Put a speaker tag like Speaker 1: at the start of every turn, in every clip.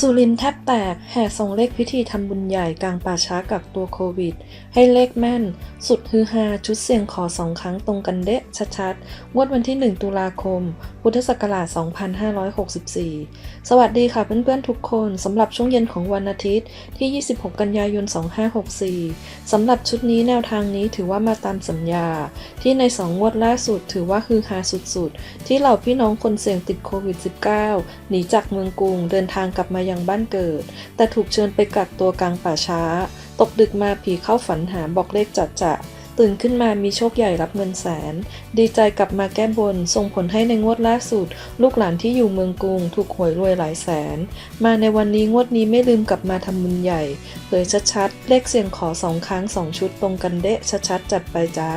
Speaker 1: สุรินทร์แทบแตกแห่ส่งเลขพิธีทำบุญใหญ่กลางป่าช้ากักตัวโควิด ให้เลขแม่น สุดฮือฮาชุดเสี่ยงขอสองครั้งตรงกันเดะชัดๆงวดวันที่ 1 ตุลาคม พุทธศักราช 2564 สวัสดีค่ะเพื่อนๆทุกคนสำหรับช่วงเย็นของวันอาทิตย์ที่ 26 กันยายน 2564 สำหรับชุดนี้แนวทางนี้ถือว่ามาตามสัญญา ที่ใน 2 งวดล่าสุดถือว่าฮือฮาสุดๆ ที่เหล่าพี่น้องคนเสี่ยงติดโควิด -19 หนีจากเมืองกรุงเดินทางกลับมายังบ้านเกิด แต่ถูกเชิญไปกักตัวกลางป่าช้า ตกดึกมาผีเข้าฝันหาบอกเลขจัดจะตื่นขึ้นมามีโชคใหญ่รับเงินแสน ดีใจกลับมาแก้บน ส่งผลให้ในงวดล่าสุด ลูกหลานที่อยู่เมืองกรุง ถูกหวยรวยหลายแสน มาในวันนี้งวดนี้ไม่ลืมกลับมาทำบุญใหญ่เผยชัดๆ เลขเสียงขอสองครั้งสองชุดตรงกันเดะชัดๆ จัดไปจ้า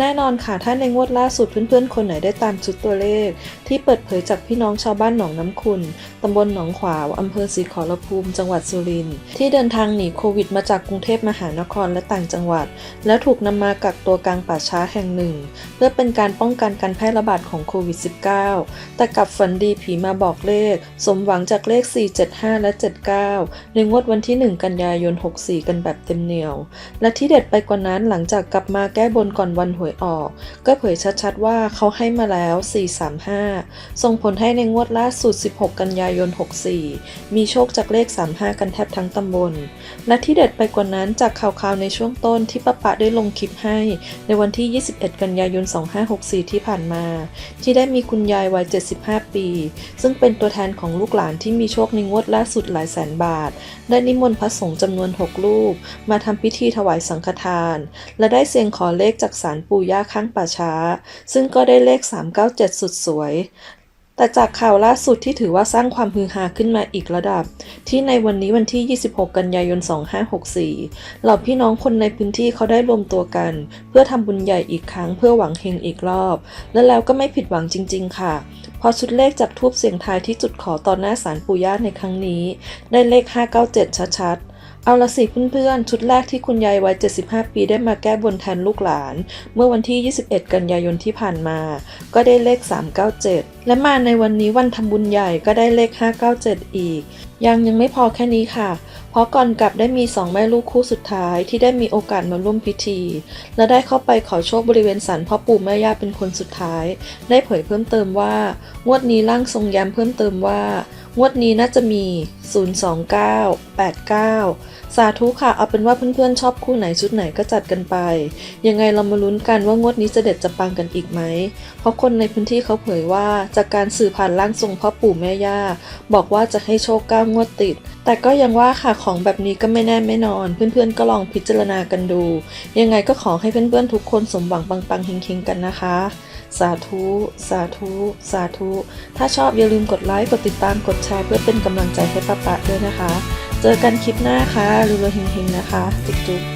Speaker 1: แน่นอนค่ะ ถ้าในงวดล่าสุดเพื่อนๆ คนไหนได้ตามชุดตัวเลข ที่เปิดเผยจากพี่น้องชาวบ้านหนองน้ำขุนตำบลหนองขวาวอำเภอศรีขอรภูมิจังหวัดสุรินทร์ที่เดินทางหนีโควิดมาจากกรุงเทพมหานครและต่างจังหวัด แล้วถูกนำมากักตัวกลางป่าช้าแห่งหนึ่ง เพื่อเป็นการป้องกันการแพร่ระบาดของโควิด -19 แต่กลับฝันดีผีมาบอกเลข สมหวังจากเลข 475 และ 79 ในงวดวันที่ 1 กันยายน 64 กันแบบเต็มเหนียว และที่เด็ดไปกว่านั้นหลังจากกลับมาแก้บนก่อนวันหวยออก ก็เผยชัดๆว่าเขาให้มาแล้ว 435 ส่งผลให้ในงวดล่าสุด 16 กันยายน 64 มีโชคจากเลข 35 กันแทบทั้งตำบล และที่เด็ดไปกว่านั้นจากข่าวๆในช่วงต้นที่ป้าปะได้ลงคลิปให้ ในวันที่ 21 กันยายน 2564 ที่ผ่านมา ที่ได้มีคุณยายวัย 75 ปี ซึ่งเป็นตัวแทนของลูกหลานที่มีโชคในงวดล่าสุดหลายแสนบาท ได้นิมนต์พระสงฆ์จำนวน 6 รูป มาทำพิธีถวายสังฆทาน และได้เสียงขอเลขจากศาลปู่ย่าข้างป่าช้า ซึ่งก็ได้เลข 397 สุดสวย แต่จากข่าวล่าสุดที่ถือว่าสร้างความฮือฮาขึ้นมาอีกระดับ ที่ในวันนี้วันที่ 26 กันยายน 2564 เหล่าพี่น้องคนในพื้นที่เขาได้รวมตัวกัน เพื่อทำบุญใหญ่อีกครั้งเพื่อหวังเฮงอีกรอบ และแล้วก็ไม่ผิดหวังจริง ๆ ค่ะพอชุดเลขจากทูบเสียงทายที่จุดขอตอนหน้าศาลปู่ย่าในครั้งนี้ ได้เลข 597 ชัดๆ เอาละสิเพื่อนๆ ชุดแรกที่คุณยายวัย 75 ปีได้มาแก้บนแทนลูกหลาน เมื่อวันที่ 21 กันยายนที่ผ่านมา ก็ได้เลข 397 และมาในวันนี้วันทำบุญใหญ่ก็ได้เลข 597 อีก ยังยังไม่พอแค่นี้ค่ะ เพราะก่อนกลับได้มีสองแม่ลูกคู่สุดท้ายที่ได้มีโอกาสมาร่วมพิธี และได้เข้าไปขอโชคบริเวณศาลพ่อปู่แม่ย่าเป็นคนสุดท้าย ได้เผยเพิ่มเติมว่า งวดนี้ร่างทรงย้ำเพิ่มเติมว่า งวดนี้น่าจะมี 029 89 สาธุค่ะ เอาเป็นว่าเพื่อนๆชอบคู่ไหนชุดไหนก็จัดกันไป ยังไงเรามาลุ้นกันว่างวดนี้จะเด็ดจะปังกันอีกไหม เพราะคนในพื้นที่เขาเผยว่าจากการสื่อผ่านร่างทรงพ่อปู่แม่ย่า บอกว่าจะให้โชคก้างวดติด แต่ก็ยังว่าค่ะของแบบนี้ก็ไม่แน่ไม่นอน เพื่อนๆก็ลองพิจารณากันดู ยังไงก็ขอให้เพื่อนๆทุกคนสมหวังปังๆเฮงๆกันนะคะ สาธุ สาธุ สาธุ ถ้าชอบอย่าลืมกดไลค์ กดติดตาม กดแชร์เพื่อเป็นกำลังใจให้ป้าปะด้วยนะคะ เจอกันคลิปหน้าค่ะรวยๆเฮงๆนะคะ จุ๊บๆ